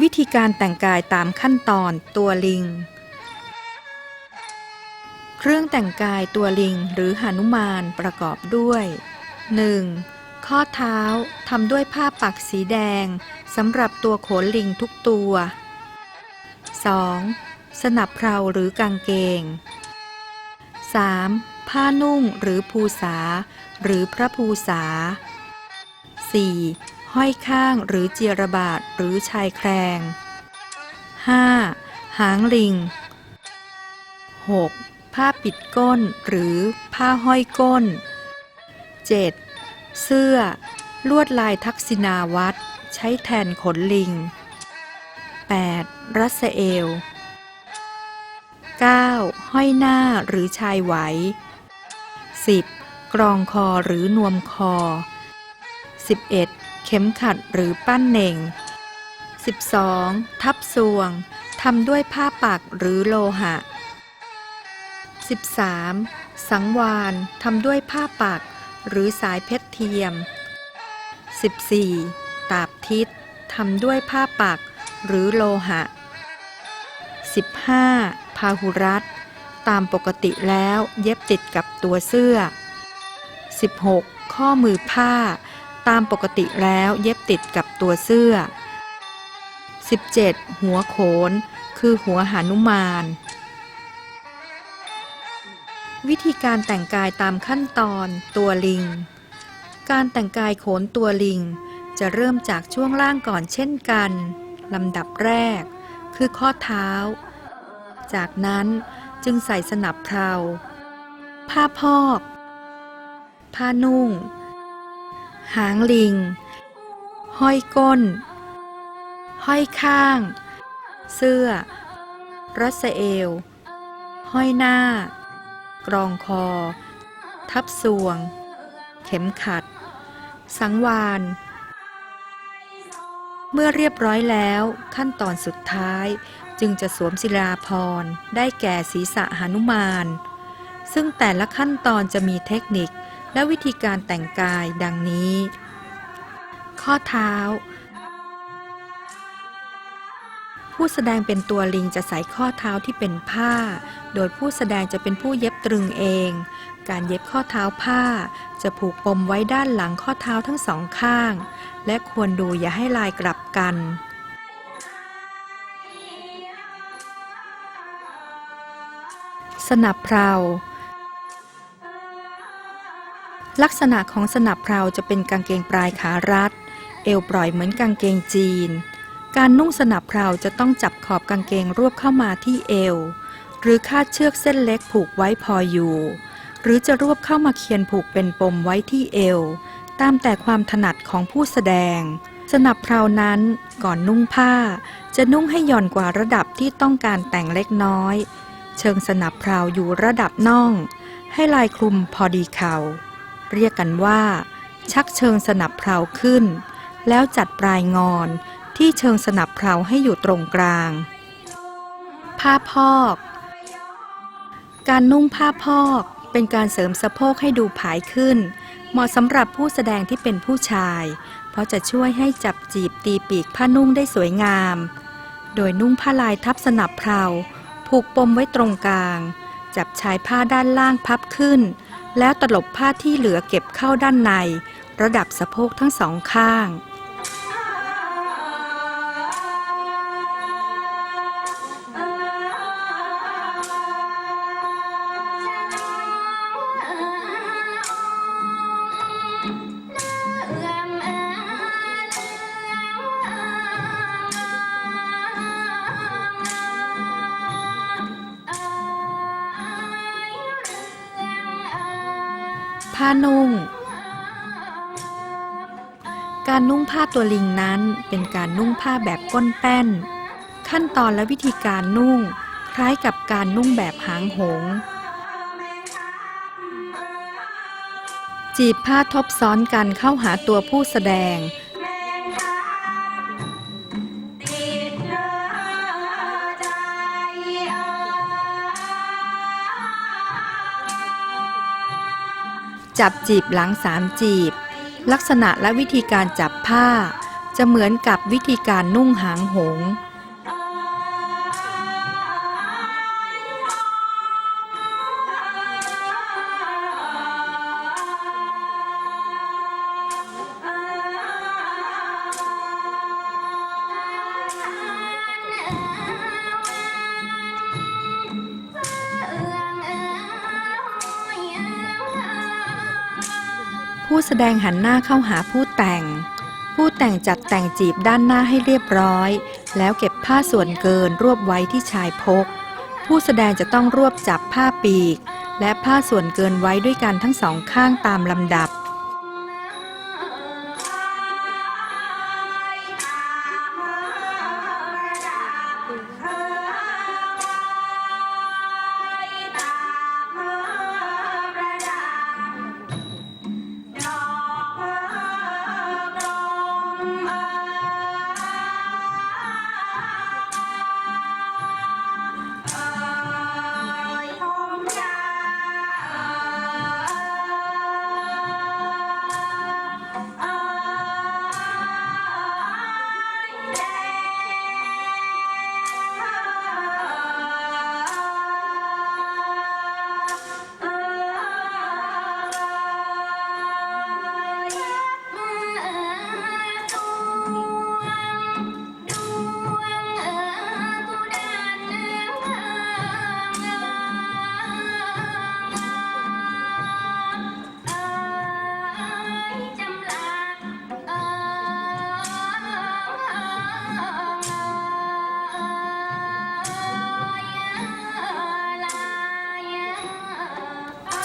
วิธีการแต่งกายตามขั้นตอนตัวลิง เครื่องแต่งกายตัวลิงหรือหนุมานประกอบด้วย 1. ข้อเท้าทำด้วยผ้าปักสีแดงสำหรับตัวโขนลิงทุกตัว 2. สนับเพลาหรือกางเกง 3. ผ้านุ่งหรือภูษา หรือพระภูษา 4. ห้อยข้างหรือเจียระบาดหรือชายแครง 5. หางลิง 6. ผ้าปิดก้นหรือผ้าห้อยก้น 7. เสื้อ ลวดลายทักษิณาวัตรใช้แทนขนลิง 8. รัสเอล 9. ห้อยหน้าหรือชายไหว 10. กรองคอหรือนวมคอ 11. เข็มขัดหรือปั้นเน่ง 12. ทับซวงทำด้วยผ้าปักหรือโลหะ 13. สังวานทำด้วยผ้าปัก หรือสายเพชรเทียม 14. ตาบทิศทำด้วยผ้าปัก หรือโลหะ 15. พาหุรัตตามปกติแล้วเย็บติดกับตัวเสื้อ 16. ข้อมือผ้า ตามปกติแล้วเย็บติดกับตัวเสื้อ 17. หัวโขน คือหัวหานุมาน วิธีการแต่งกายตามขั้นตอนตัวลิง การแต่งกายโขนตัวลิง จะเริ่มจากช่วงล่างก่อนเช่นกันลำดับแรก คือข้อเท้า จากนั้นจึงใส่สนับเพลาผ้าพอก ผ้านุ่ง หางลิง ห้อยก้น ห้อยข้าง เสื้อ รัสเอลห้อยหน้า กรองคอ ทับสวง เข็มขัด สังวาน เมื่อเรียบร้อยแล้วขั้นตอนสุดท้ายจึงจะสวมศิลาพรณ์ได้แก่ศีรษะหนุมาน ซึ่งแต่ละขั้นตอนจะมีเทคนิค และวิธีการแต่งกายดังนี้ ข้อเท้า ผู้แสดงเป็นตัวลิงจะใส่ข้อเท้าที่เป็นผ้า โดยผู้แสดงจะเป็นผู้เย็บตรึงเอง การเย็บข้อเท้าผ้า จะผูกปมไว้ด้านหลังข้อเท้าทั้งสองข้าง และควรดูอย่าให้ลายกลับกันสนับเพลา ลักษณะของสนับเพลาจะเป็นกางเกงปลายขารัด เอวปล่อยเหมือนกางเกงจีน การนุ่งสนับเพลาจะต้องจับขอบกางเกงรวบเข้ามาที่เอว หรือคาดเชือกเส้นเล็กผูกไว้พออยู่ หรือจะรวบเข้ามาเคียนผูกเป็นปมไว้ที่เอว ตามแต่ความถนัดของผู้แสดง สนับเพลานั้นก่อนนุ่งผ้า จะนุ่งให้หย่อนกว่าระดับที่ต้องการแต่งเล็กน้อย เชิงสนับเพลาอยู่ระดับน่อง ให้ลายคลุมพอดีเข่า เรียกกันว่า ชักเชิงสนับเพลาขึ้น แล้วจัดปลายงอนที่เชิงสนับเพลาให้อยู่ตรงกลาง ผ้าพอก การนุ่งผ้าพอกเป็นการเสริมสะโพกให้ดูผายขึ้น เหมาะสำหรับผู้แสดงที่เป็นผู้ชาย เพราะจะช่วยให้จับจีบตีปีกผ้านุ่งได้สวยงาม โดยนุ่งผ้าลายทับสนับเพลาผูกปมไว้ตรงกลาง จับชายผ้าด้านล่างพับขึ้น แล้วตลบผ้าที่เหลือเก็บเข้าด้านใน ระดับสะโพกทั้งสองข้าง การนุ่งผ้าตัวลิงนั้นเป็นการนุ่งผ้าแบบก้นแป้น ขั้นตอนและวิธีการนุ่ง คล้ายกับการนุ่งแบบหางหง จีบผ้าทบซ้อนกันเข้าหาตัวผู้แสดง จับจีบหลังสามจีบ ลักษณะและวิธีการจับผ้า จะเหมือนกับวิธีการนุ่งหางหงส์ ผู้แสดงหันหน้าเข้าหาผู้แต่ง ผู้แต่งจัดแต่งจีบด้านหน้าให้เรียบร้อย แล้วเก็บผ้าส่วนเกินรวบไว้ที่ชายพก ผู้แสดงจะต้องรวบจับผ้าปีก และผ้าส่วนเกินไว้ด้วยกันทั้งสองข้างตามลำดับ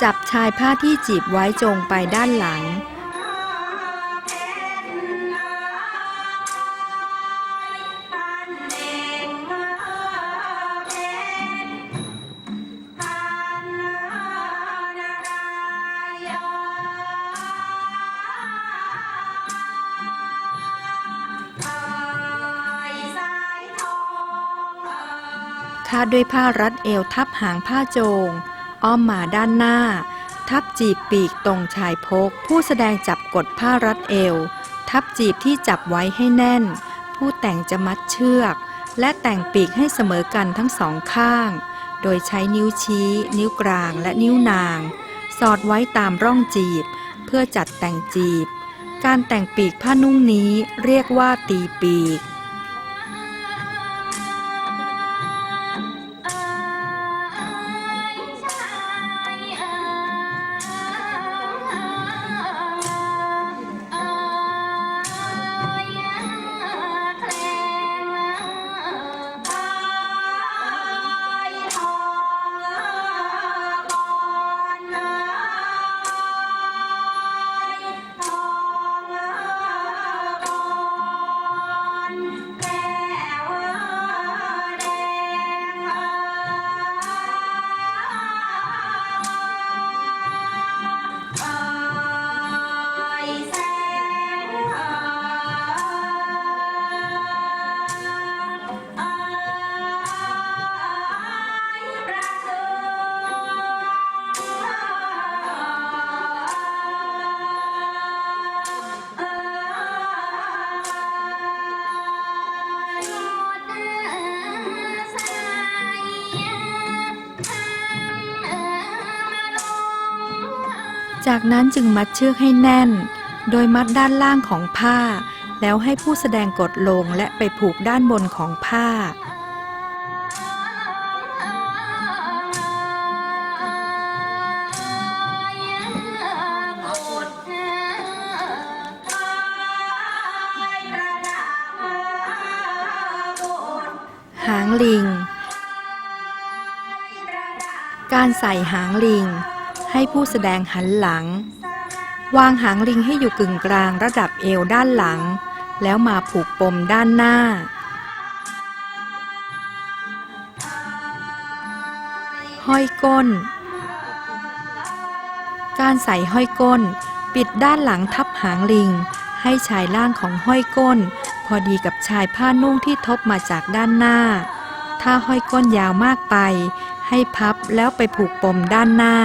จับชายผ้าที่จีบไว้จงไปด้านหลัง คาดด้วยผ้ารัดเอวทับหางผ้าโจง อ้อมมาด้านหน้า ทับจีบปีกตรงชายพก ผู้แสดงจับกดผ้ารัดเอว ทับจีบที่จับไว้ให้แน่น ผู้แต่งจะมัดเชือก และแต่งปีกให้เสมอกันทั้งสองข้าง โดยใช้นิ้วชี้ นิ้วกลางและนิ้วนาง สอดไว้ตามร่องจีบ เพื่อจัดแต่งจีบ การแต่งปีกผ้านุ่งนี้เรียกว่าตีปีก จากนั้นจึงมัดเชือกให้แน่น โดยมัดด้านล่างของผ้า แล้วให้ผู้แสดงกดลงและไปผูกด้านบนของผ้าหางลิง การใส่หางลิง ให้ผู้แสดงหันหลัง วางหางลิงให้อยู่กึ่งกลางระดับเอวด้านหลัง แล้วมาผูกปมด้านหน้า ห้อยก้น การใส่ห้อยก้น ปิดด้านหลังทับหางลิง ให้ชายล่างของห้อยก้น พอดีกับชายผ้านุ่งที่ทบมาจากด้านหน้า ถ้าห้อยก้นยาวมากไป ให้พับแล้วไปผูกปมด้านหน้า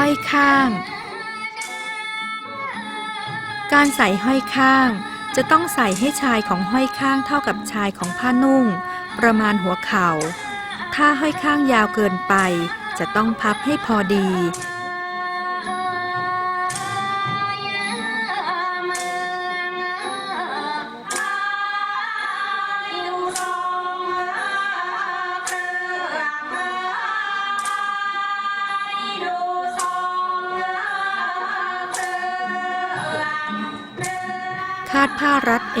ห้อยข้าง การใส่ห้อยข้าง จะต้องใส่ให้ชายของห้อยข้างเท่ากับชายของผ้านุ่ง ประมาณหัวเข่า ถ้าห้อยข้างยาวเกินไป จะต้องพับให้พอดี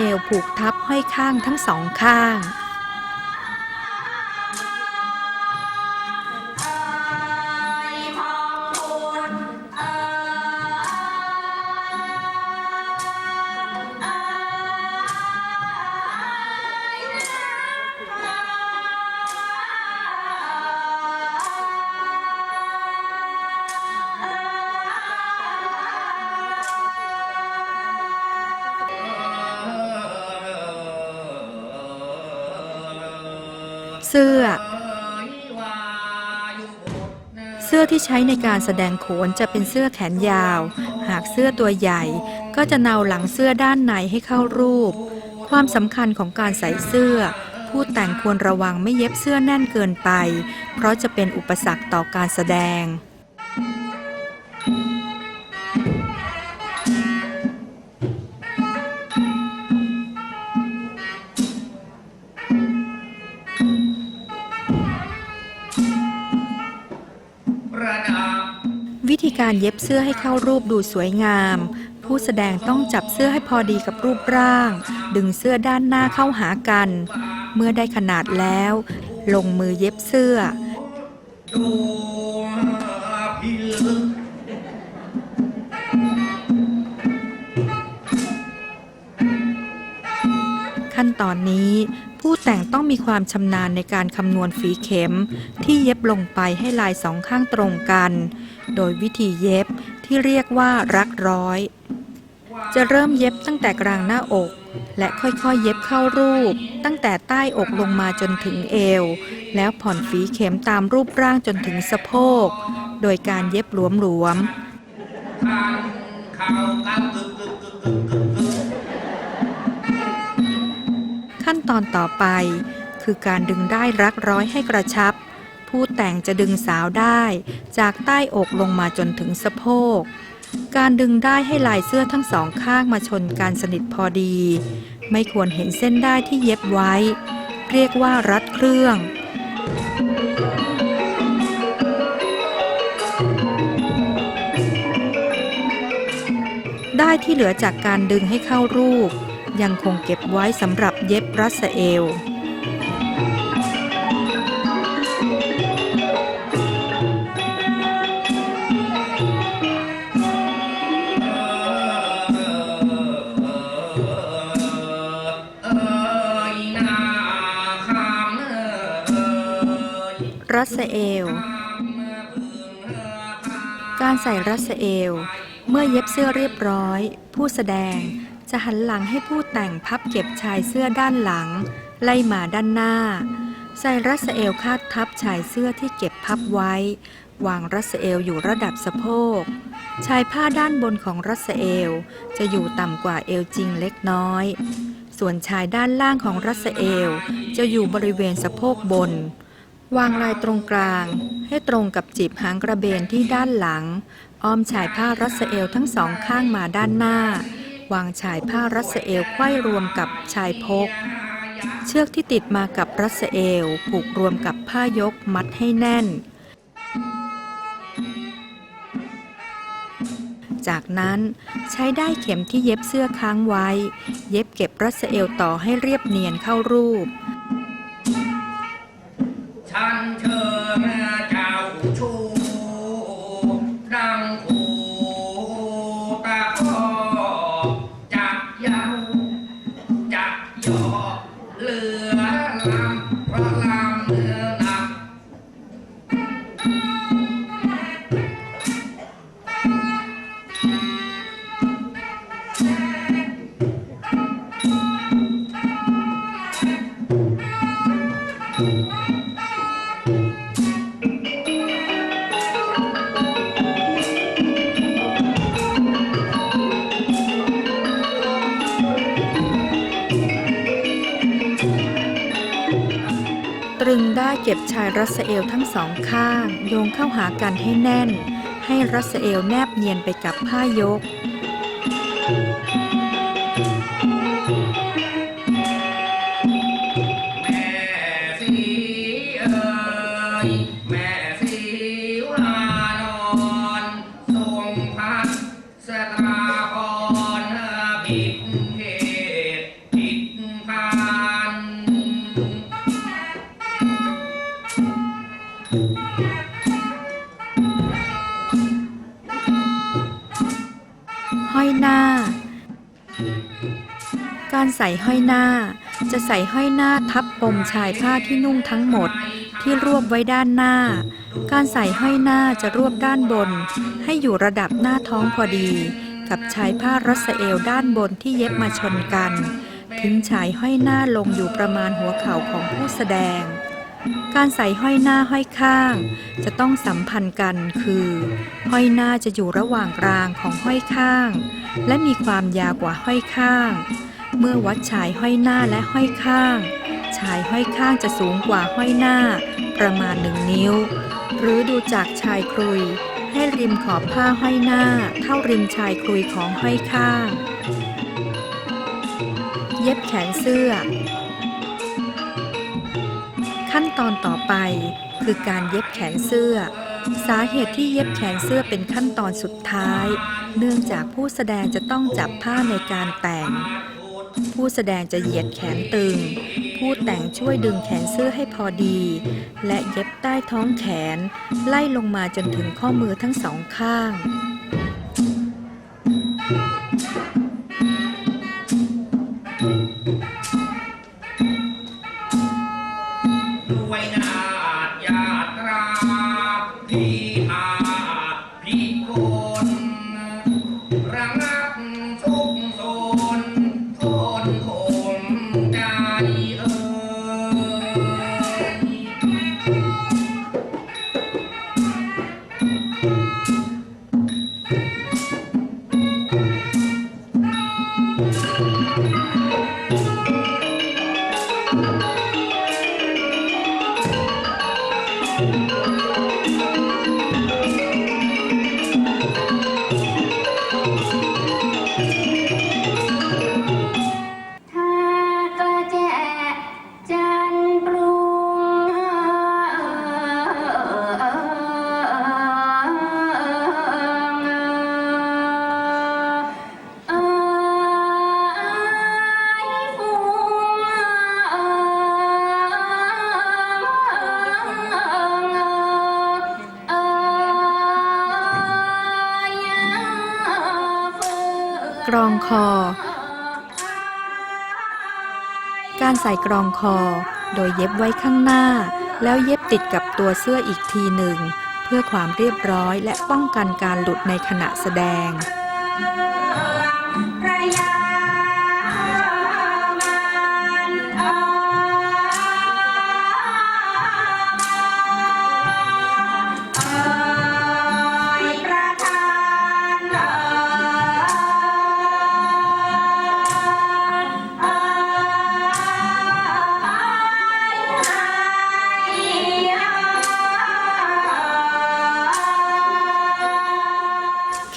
เอวผูกทับห้อยข้างทั้งสองข้าง ที่ใช้ในการแสดงโขนจะเป็นเสื้อแขนยาว หากเสื้อตัวใหญ่ ก็จะเนาหลังเสื้อด้านในให้เข้ารูป ความสำคัญของการใส่เสื้อ ผู้แต่งควรระวังไม่เย็บเสื้อแน่นเกินไป เพราะจะเป็นอุปสรรคต่อการแสดง การเย็บเสื้อให้เข้ารูปดูสวยงาม ผู้แสดงต้องจับเสื้อให้พอดีกับรูปร่าง ดึงเสื้อด้านหน้าเข้าหากัน เมื่อได้ขนาดแล้ว ลงมือเย็บเสื้อ ขั้นตอนนี้ ผู้แต่งต้องมีความชำนาญในการคำนวณฝีเข็ม ที่เย็บลงไปให้ลายสองข้างตรงกัน โดยวิธีเย็บที่เรียกว่ารักร้อย จะเริ่มเย็บตั้งแต่กลางหน้าอก และค่อยๆ เย็บเข้ารูป ตั้งแต่ใต้อกลงมาจนถึงเอว แล้วผ่อนฝีเข็มตามรูปร่างจนถึงสะโพก โดยการเย็บหลวมๆ ขั้นตอนต่อไป คือการดึงได้รักร้อยให้กระชับ ผู้แต่งจะดึงสาวได้ จากใต้อกลงมาจนถึงสะโพก การดึงได้ให้ลายเสื้อทั้งสองข้างมาชนกันสนิทพอดี ไม่ควรเห็นเส้นได้ที่เย็บไว้ เรียกว่ารัดเครื่องได้ที่เหลือจากการดึงให้เข้ารูป ยังคงเก็บไว้สำหรับ เย็บรัสเอล รัสเอล การใส่รัสเอล เมื่อเย็บเสื้อเรียบร้อย ผู้แสดง จะหันหลังให้ผู้แต่งพับเก็บชายเสื้อด้านหลัง ไล่มาด้านหน้า ใส่รัสเอลคาดทับชายเสื้อที่เก็บพับไว้ วางรัสเอลอยู่ระดับสะโพก ชายผ้าด้านบนของรัสเอลจะอยู่ต่ำกว่าเอวจริงเล็กน้อย ส่วนชายด้านล่างของรัสเอลจะอยู่บริเวณสะโพกบน วางลายตรงกลาง ให้ตรงกับจีบหางกระเบนที่ด้านหลัง อ้อมชายผ้ารัสเอลทั้งสองข้างมาด้านหน้า วางชายผ้ารัสเอลไขว้รวมกับชายพก เชือกที่ติดมากับรัสเอลผูกรวมกับผ้ายกมัดให้แน่น จากนั้นใช้ได้ายเข็มที่เย็บเสื้อค้างไว้ เย็บเก็บรัสเอลต่อให้เรียบเนียนเข้ารูปฉันเก็บชายรัสเอลทั้งสองข้าง โยงเข้าหากันให้แน่น ให้รัสเอลแนบเนียนไปกับผ้ายก ใส่ห้อยหน้า จะใส่ห้อยหน้าทับปมชายผ้าที่นุ่งทั้งหมดที่รวบไว้ด้านหน้า การใส่ห้อยหน้าจะรวบด้านบน ให้อยู่ระดับหน้าท้องพอดี กับชายผ้ารัสเอลด้านบนที่เย็บมาชนกัน ทิ้งชายห้อยหน้าลงอยู่ประมาณหัวเข่าของผู้แสดง การใส่ห้อยหน้าห้อยข้าง จะต้องสัมพันธ์กันคือ ห้อยหน้าจะอยู่ระหว่างกลางของห้อยข้าง และมีความยาวกว่าห้อยข้าง เมื่อวัดชายห้อยหน้าและห้อยข้าง ชายห้อยข้างจะสูงกว่าห้อยหน้า ประมาณหนึ่งนิ้ว หรือดูจากชายครุย ให้ริมขอบผ้าห้อยหน้า เท่าริมชายครุยของห้อยข้าง เย็บแขนเสื้อ ขั้นตอนต่อไปคือการเย็บแขนเสื้อ สาเหตุที่เย็บแขนเสื้อเป็นขั้นตอนสุดท้าย เนื่องจากผู้แสดงจะต้องจับผ้าในการแต่ง ผู้แสดงจะเหยียดแขนตึง ผู้แต่งช่วยดึงแขนเสื้อให้พอดี และเย็บใต้ท้องแขน ไล่ลงมาจนถึงข้อมือทั้งสองข้าง กรองคอ การใส่กรองคอ โดยเย็บไว้ข้างหน้า แล้วเย็บติดกับตัวเสื้ออีกทีหนึ่ง เพื่อความเรียบร้อยและป้องกันการหลุดในขณะแสดง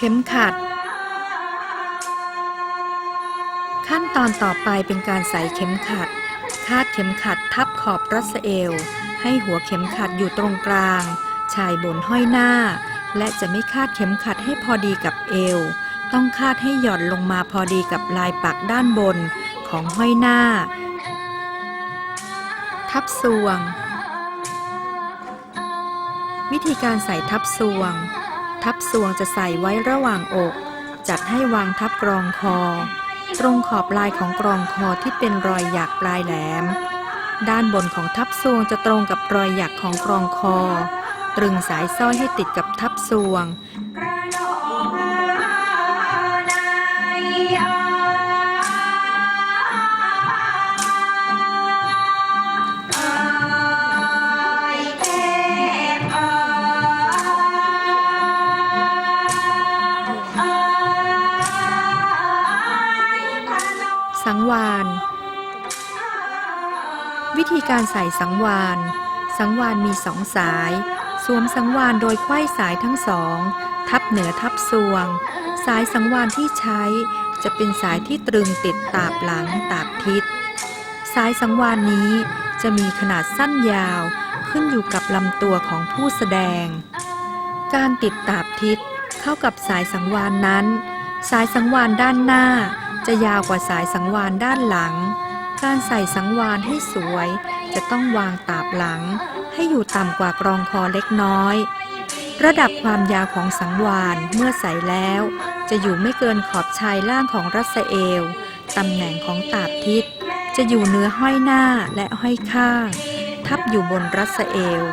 ข็มขัด ขั้นตอนต่อไปเป็นการใส่เข็มขัด คาดเข็มขัดทับขอบรัสเอลให้หัวเข็มขัดอยู่ตรงกลาง ชายบนห้อยหน้า และจะไม่คาดเข็มขัดให้พอดีกับเอว ต้องคาดให้หย่อนลงมาพอดีกับลายปักด้านบนของห้อยหน้า ทับซวง วิธีการใส่ทับซวง ทับสวงจะใส่ไว้ระหว่างอก จัดให้วางทับกรองคอ ตรงขอบลายของกรองคอที่เป็นรอยหยักปลายแหลม ด้านบนของทับสวงจะตรงกับรอยหยักของกรองคอ ตรึงสายสร้อยให้ติดกับทับสวง วาน วิธีการใส่สังวาน สังวานมีสองสาย สวมสังวานโดยไขว้สายทั้งสอง ทับเหนือทับสวง สายสังวานที่ใช้จะเป็นสายที่ตรึงติดตาบหลังตาบทิศ สายสังวานนี้จะมีขนาดสั้นยาวขึ้นอยู่กับลำตัวของผู้แสดง การติดตาบทิศเข้ากับสายสังวานนั้น สายสังวานด้านหน้า จะยาวกว่าสายสังวานด้านหลัง การใส่สังวานให้สวย จะต้องวางตาบหลัง ให้อยู่ต่ำกว่ากรองคอเล็กน้อย ระดับความยาวของสังวานเมื่อใส่แล้ว จะอยู่ไม่เกินขอบชายล่างของรัศเอวตำแหน่งของตาบทิศ จะอยู่เนื้อห้อยหน้าและห้อยข้าง ทับอยู่บนรัศเอว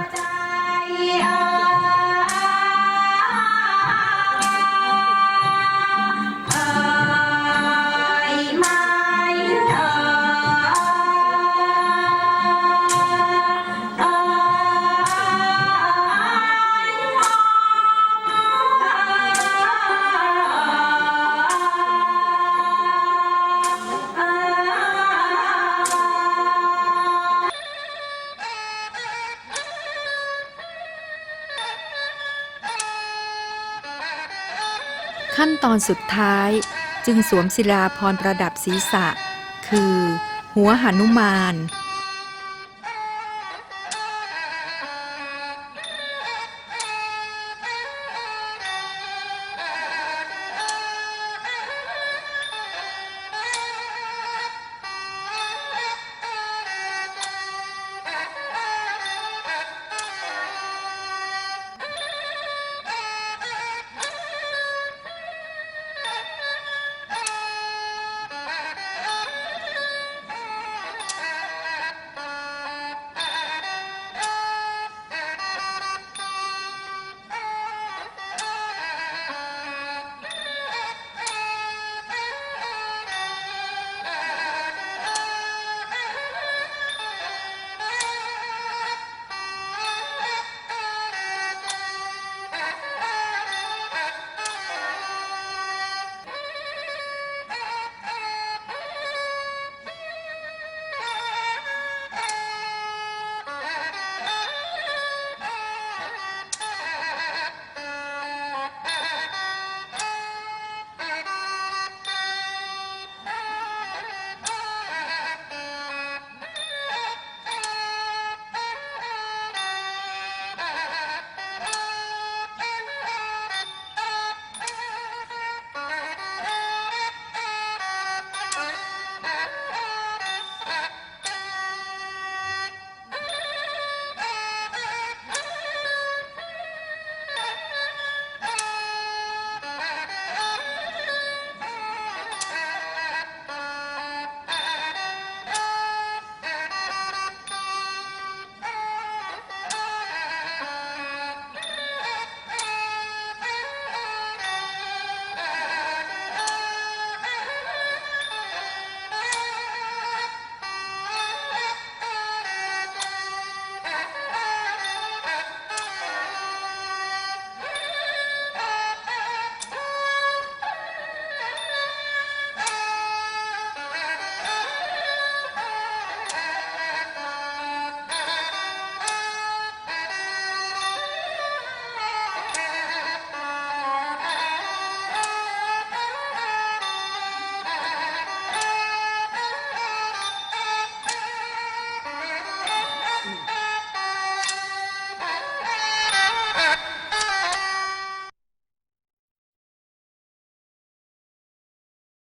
ตอนสุดท้ายจึงสวมศิลาพรประดับศีรษะ คือ หัวหนุมาน